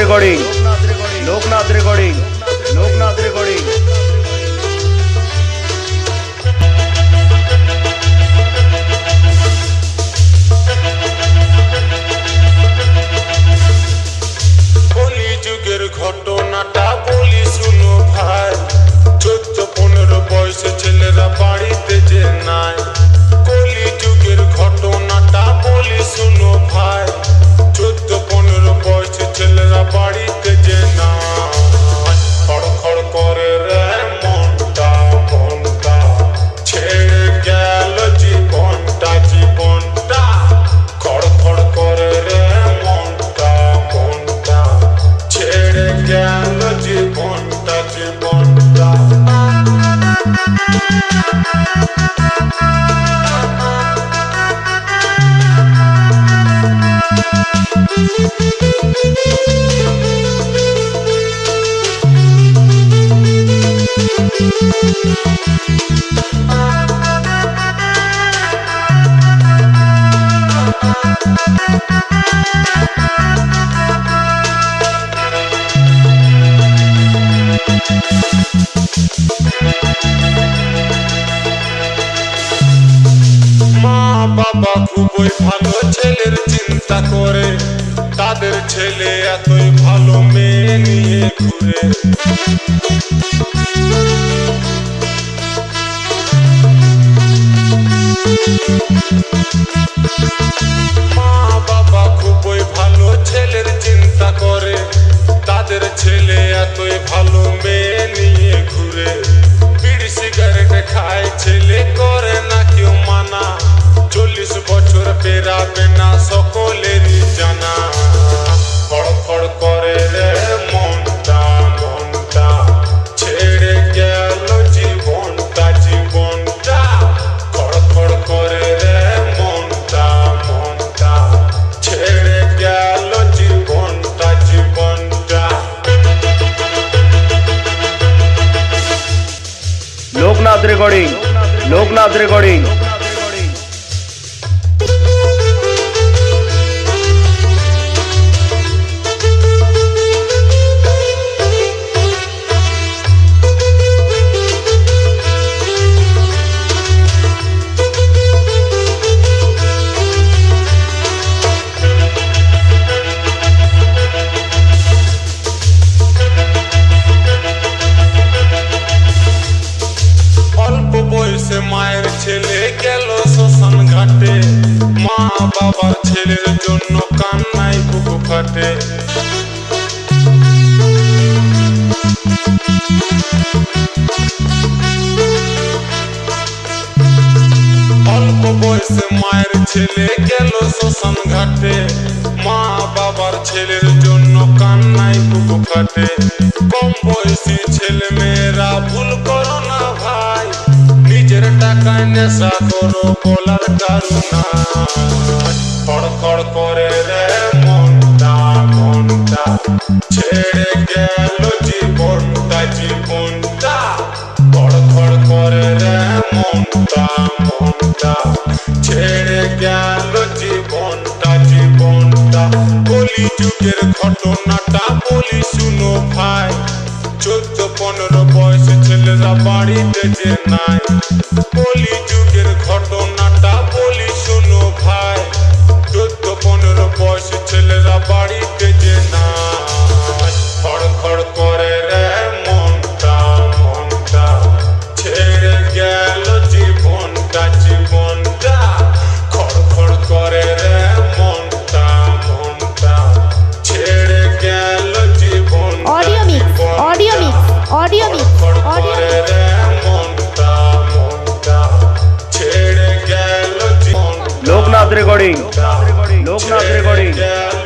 Recording. Loknath recording. Loknath চিন্তা করে। তাদের ছেলে এতই ভালো মেয়ে। রেকর্ডিং লোকনাথ রেকর্ডিং মায়ের ছেলে গেল শ্মশান ঘাটে। মা বাবার ছেলের জন্য কান্নাই বুকু ফাটে। অল্প বয়সে মায়ের ছেলে গেল শ্মশান ঘাটে। মা বাবার ছেলের জন্য কান্নাই বুকু ফাটে। কম বয়সী ছেলে মেয়েরা ভুল করো নিজের টাকায় নেশা করো বলার কারুনা খড়খড় করে রে মনটা মনটা ছেড়ে গেল জীবনটা জীবনটা খড়খড় করে রে মনটা মনটা ছেড়ে গেল জীবনটা জীবনটা কলি যুগের ঘটনাটা বলি শুনো ভাই চোদ্দ পনেরো বয়সে ছেলেরা বাড়িতে যে নাই। কলি যুগের ঘটনাটা recording. Loknath recording. Loknath recording.